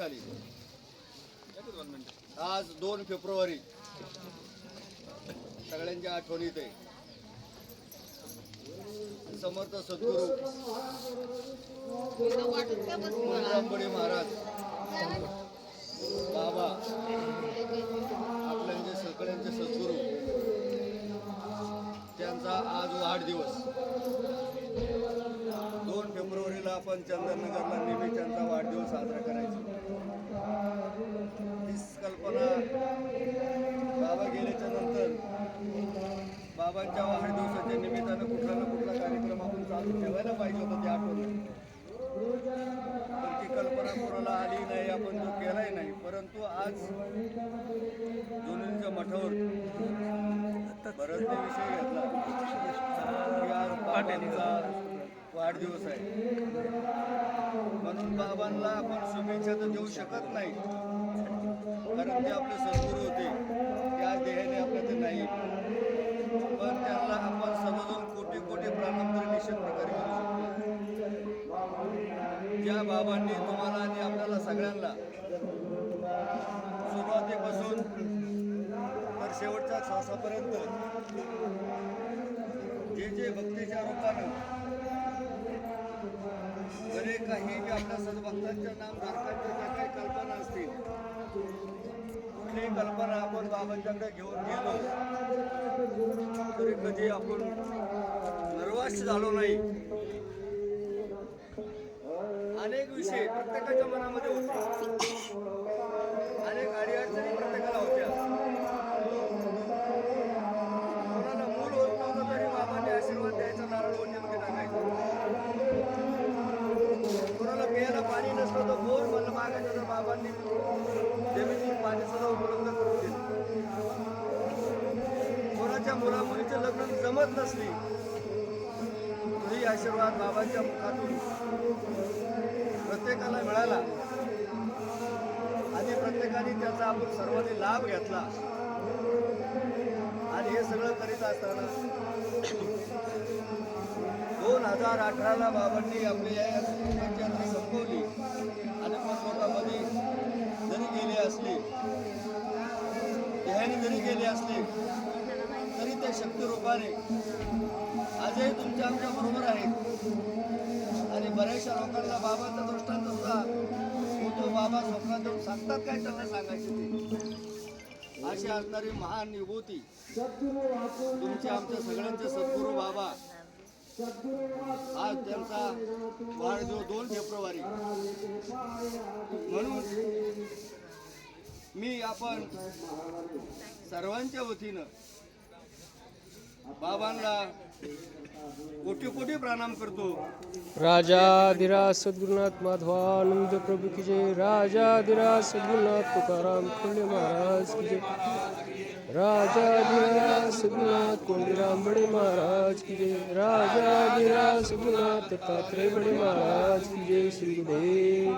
नेतृत्वाखाली आज दोन फेब्रुवारी. सगळ्यांच्या आठवणीत आहे समर्थ सद्गुरू. रामबडी महाराज. बाबा. आपल्यांचे सगळ्यांचे फेब्रुवारीला आपण चंदननगरला नेहमी त्यांचा वाढदिवस साजरा करायचो. हीच कल्पना बाबा गेल्याच्यानंतर बाबांच्या वाढदिवसाच्या निमित्तानं कुठला ना कुठला कार्यक्रम आपण चालू ठेवायला पाहिजे होता ते आठवण. पण ती कल्पना कोणाला आली नाही आपण तो केलाही नाही. परंतु आज दोन्हीच्या मठावर बरंचने विषय घेतला. की आज बाबांचा वाढदिवस आहे. म्हणून बाबांना आपण शुभेच्छा तर देऊ शकत नाही. कारण ते आपले सद्गुरू होते. त्या देहाने ते नाही. पण त्यांना आपण समजून कोटी कोटी प्रणाम निश्चित प्रकारे करू शकतो. ज्या बाबांनी तुम्हाला आणि आपल्याला सगळ्यांना सुरुवातीपासून तर शेवटच्या श्वासापर्यंत जे जे भक्तीच्या रूपानं जे काही आपल्या सद्भक्तांच्या नामधारकांच्या ज्या काही कल्पना असतील कुठलीही कल्पना आपण बाबांच्याकडे घेऊन गेलो. तरी कधी आपण निर्वास झालो नाही. अनेक विषय प्रत्येकाच्या मनामध्ये होते. बोर मला बाबांनी जमिनी पाणी सुद्धा उपलब्ध करून दिली कोणाच्या मुलामुलीचे लग्न जमत नसली तोही आशीर्वाद बाबांच्या मुखातून प्रत्येकाला मिळाला. आणि प्रत्येकाने त्याचा आपण सर्वांनी लाभ घेतला. आणि हे सगळं करीत असताना दोन हजार अठराला बाबांनी आपली या पंचायत संपवली. आणि लोकांमध्ये जरी गेले असले देहाने जरी गेले असले तरी त्या शक्तिरूपाने आजही तुमच्या आमच्या बरोबर आहेत. आणि बऱ्याचशा लोकांना बाबांचा दृष्टांत होता तो बाबा स्वप्नात येऊन सांगतात काय? त्यांना सांगायचे ते. अशी असणारी महान विभूती. तुमचे आमच्या सगळ्यांचे सद्गुरू बाबा. आज त्यांचा वाढदिवस दोन फेब्रुवारी. म्हणून मी आपण सर्वांच्या वतीनं बाबांना कोटी कोटी प्रणाम करतो. राजाधिराज सद्गुरुनाथ माधवानंद प्रभु की जय. राजा दिरा सद्गुरुनाथ तुकाराम खुले महाराज की जय. राजाधिराज सद्गुरुनाथ कोंडीराम बड़े महाराज की जय. राजाधिराज सद्गुरुनाथ दत्तात्रेय बड़े महाराज की जय. श्री गुरुदेव